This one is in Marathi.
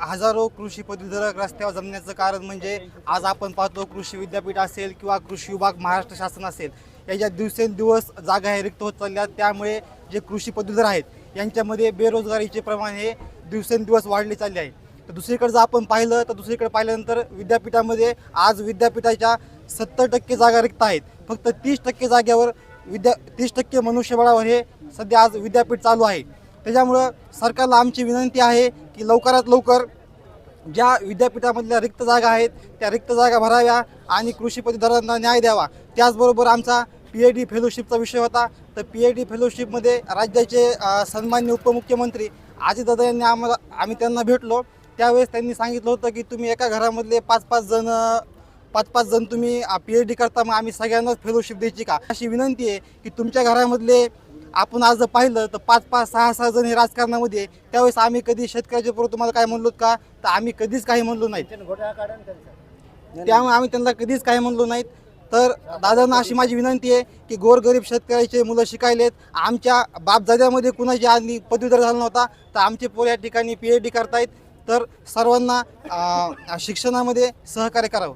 हजारो कृषी पदवीधरक रस्त्यावर जमण्याचं कारण म्हणजे आज आपण पाहतो कृषी विद्यापीठ असेल किंवा कृषी विभाग महाराष्ट्र शासन असेल. याच्या दिवसेंदिवस जागा हे रिक्त होत चालल्या त्यामुळे जे कृषी पदवीधर आहेत यांच्यामध्ये बेरोजगारीचे प्रमाण हे दिवसेंदिवस वाढले चालले आहे. तर दुसरीकडे जर आपण पाहिलं तर दुसरीकडे पाहिल्यानंतर विद्यापीठामध्ये आज विद्यापीठाच्या सत्तर टक्के जागा रिक्त आहेत. फक्त तीस टक्के जागेवर विद्या तीस टक्के मनुष्यबळावर हे सध्या आज विद्यापीठ चालू आहे. त्याच्यामुळं सरकारला आमची विनंती आहे की लवकरात लवकर ज्या विद्यापीठामधल्या रिक्त जागा आहेत त्या रिक्त जागा भराव्या आणि कृषी पदवीधरांना न्याय द्यावा. त्याचबरोबर आमचा पी एच डी फेलोशिपचा विषय होता. तर पी एच डी फेलोशिपमध्ये राज्याचे सन्मान्य उपमुख्यमंत्री अजितदादा यांनी आम्हाला आम्ही त्यांना भेटलो. त्यावेळेस त्यांनी सांगितलं होतं की तुम्ही एका घरामधले पाच पाच जण पाच पाच जण तुम्ही पी एच डी करता मग आम्ही सगळ्यांनाच फेलोशिप द्यायची का? अशी विनंती आहे की तुमच्या घरामधले आपण आज जर पाहिलं तर पाच पाच सहा सहा जण हे राजकारणामध्ये. त्यावेळेस आम्ही कधी शेतकऱ्याच्या बरोबर तुम्हाला काय म्हणलो का? तर आम्ही कधीच काही म्हणलो नाही. त्यामुळे आम्ही त्यांना कधीच काही म्हणलो नाहीत तर दादांना अशी माझी विनंती आहे की गोरगरीब शेतकऱ्याचे मुलं शिकायलेत. आमच्या बापजाद्यामध्ये कुणाची आणि पदवीधर झाला नव्हता तर आमचे पोर या ठिकाणी पी एच डी करतायत. तर सर्वांना शिक्षणामध्ये सहकार्य करावं.